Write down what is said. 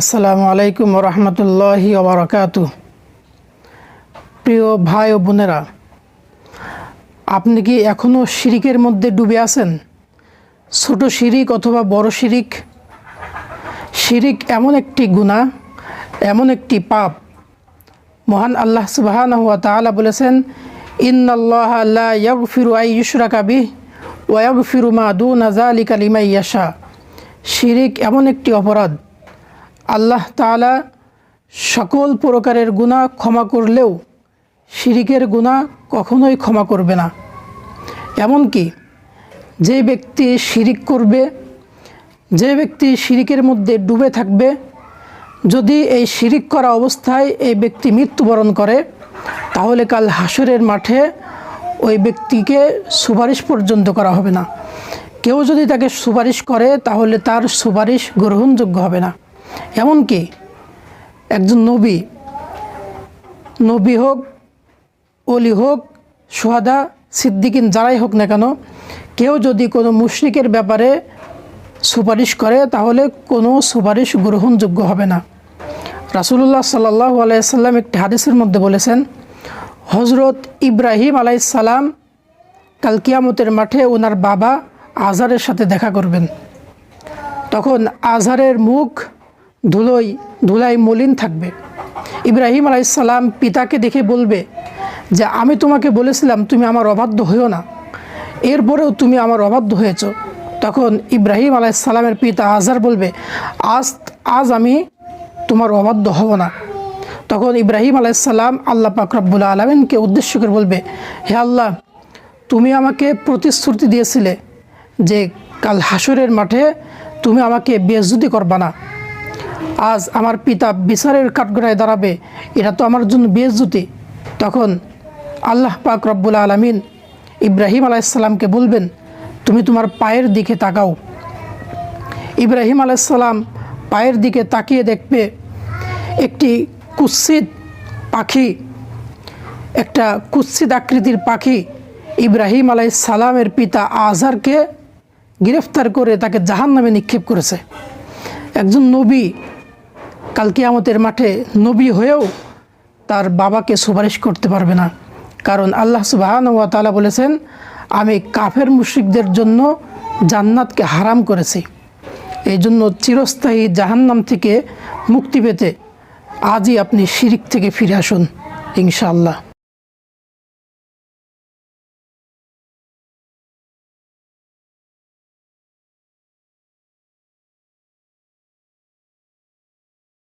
আসসালামু আলাইকুম রহমতুল্লাহি ওবরাকাতু প্রিয় ভাই ও বোনেরা, আপনি কি এখনও শিরিকের মধ্যে ডুবে আছেন? ছোট শিরিক অথবা বড় শিরিক? শিরিক এমন একটি গুণা এমন একটি পাপ। মহান আল্লাহ সুবাহান হুয়া তাআলা বলেছেন, ইন্নাল্লাহ লা ইয়াগফিরু আই ইউশরাকা কাবি ওয়া ইয়াগফিরু মা দুনা যালিকা লিমান ইয়াশা। শিরিক এমন একটি অপরাধ আল্লাহ তাআলা সকল প্রকারের গুনাহ ক্ষমা করলেও শিরিকের গুনাহ কখনোই ক্ষমা করবে না। এমনকি যে ব্যক্তি শিরিক করবে, যে ব্যক্তি শিরিকের মধ্যে ডুবে থাকবে, যদি এই শিরিক করা অবস্থায় এই ব্যক্তি মৃত্যুবরণ করে, তাহলে কাল হাসরের মাঠে ওই ব্যক্তিকে সুপারিশ পর্যন্ত করা হবে না। কেউ যদি তাকে সুপারিশ করে, তাহলে তার সুপারিশ গ্রহণযোগ্য হবে না। এমনকি একজন নবী নবী হোক অলি হোক, সোহাদা, সিদ্দিকিন যারাই হোক না কেন, কেউ যদি কোনো মুশরিকের ব্যাপারে সুপারিশ করে, তাহলে কোনো সুপারিশ গ্রহণযোগ্য হবে না। রাসুলুল্লাহ সাল্লাহ আলাইসাল্লাম একটি হাদিসের মধ্যে বলেছেন হজরত ইব্রাহিম আলাইসাল্লাম কাল কিয়ামতের মাঠে ওনার বাবা আজহারের সাথে দেখা করবেন। তখন আজহারের মুখ ধুলোই ধুলাই মলিন থাকবে। ইব্রাহিম আলাইসাল্লাম পিতাকে দেখে বলবে যে, আমি তোমাকে বলেছিলাম তুমি আমার অবাধ্য হইও না। এরপরেও তুমি আমার অবাধ্য হয়েছ। তখন ইব্রাহিম আলাইসাল্লামের পিতা আজহার বলবে, আজ আজ আমি তোমার অবাধ্য হব না। তখন ইব্রাহিম আলাইসাল্লাম আল্লাহ পাক রব্বুল আলমিনকে উদ্দেশ্য করে বলবে, হে আল্লাহ, তুমি আমাকে প্রতিশ্রুতি দিয়েছিলে যে, কাল হাসরের মাঠে তুমি আমাকে বেজুতি করবা না। আজ আমার পিতা বিচারের কাঠগড়ায় দাঁড়াবে, এটা তো আমার জন্য বেজুতি তখন আল্লাহ পাক রব্বুল আলমিন ইব্রাহিম আলাইসাল্লামকে বলবেন, তুমি তোমার পায়ের দিকে তাকাও। ইব্রাহিম আলাইসাল্লাম পায়ের দিকে তাকিয়ে দেখবে, একটি কুৎসিত পাখি, একটা কুৎসিত আকৃতির পাখি ইব্রাহিম আলাই সালামের পিতা আজহারকে গ্রেফতার করে তাকে জাহান নামে নিক্ষেপ করেছে। একজন নবী কালকে আমাদের মাঠে নবী হয়েও তার বাবাকে সুপারিশ করতে পারবে না। কারণ আল্লাহ সুবাহান ওয়া তালা বলেছেন, আমি কাফের মুশ্রিকদের জন্য জান্নাতকে হারাম করেছি। এই জন্য চিরস্থায়ী জাহান্নাম থেকে মুক্তি পেতে আজই আপনি শিরিক থেকে ফিরে আসুন, ইনশাআল্লাহ।